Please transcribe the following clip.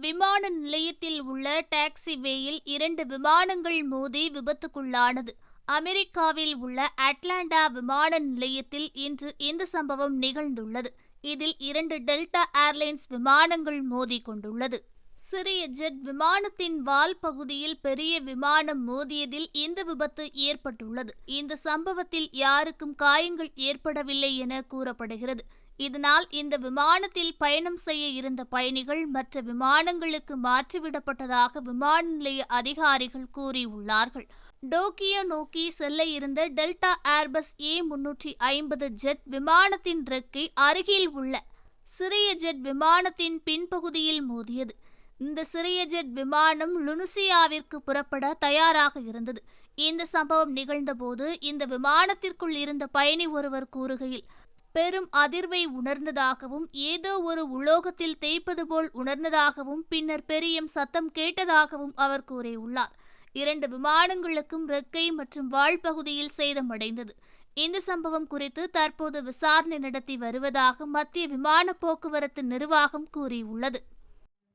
விமான நிலையத்தில் உள்ள டாக்ஸி வேயில் இரண்டு விமானங்கள் மோதி விபத்துக்குள்ளானது. அமெரிக்காவில் உள்ள அட்லாண்டா விமான நிலையத்தில் இன்று இந்த சம்பவம் நிகழ்ந்துள்ளது. இதில் இரண்டு டெல்டா ஏர்லைன்ஸ் விமானங்கள் மோதி கொண்டுள்ளது. சிறிய ஜெட் விமானத்தின் வால் பகுதியில் பெரிய விமானம் மோதியதில் இந்த விபத்து ஏற்பட்டுள்ளது. இந்த சம்பவத்தில் யாருக்கும் காயங்கள் ஏற்படவில்லை என கூறப்படுகிறது. இதனால் இந்த விமானத்தில் பயணம் செய்ய இருந்த பயணிகள் மற்ற விமானங்களுக்கு மாற்றிவிடப்பட்டதாக விமான நிலைய அதிகாரிகள் கூறியுள்ளார்கள். டோக்கியோ நோக்கி செல்ல இருந்த டெல்டா ஏர்பஸ் ஏ முன்னூற்றி ஐம்பது ஜெட் விமானத்தின் ரெக்கை அருகில் உள்ள சிறிய ஜெட் விமானத்தின் பின்பகுதியில் மோதியது. இந்த சிறிய ஜெட் விமானம் லுனுசியாவிற்கு புறப்பட தயாராக இருந்தது. இந்த சம்பவம் நிகழ்ந்தபோது இந்த விமானத்திற்குள் இருந்த பயணி ஒருவர் கூறுகையில் பெரும் அதிர்வை உணர்ந்ததாகவும் ஏதோ ஒரு உலோகத்தில் தேய்ப்பது போல் உணர்ந்ததாகவும் பின்னர் பெரியம் சத்தம் கேட்டதாகவும் அவர் கூறியுள்ளார். இரண்டு விமானங்களுக்கும் ரெக்கை மற்றும் வால் பகுதியில் சேதமடைந்தது. இந்த சம்பவம் குறித்து தற்போது விசாரணை நடத்தி வருவதாக மத்திய விமான போக்குவரத்து நிர்வாகம் கூறியுள்ளது.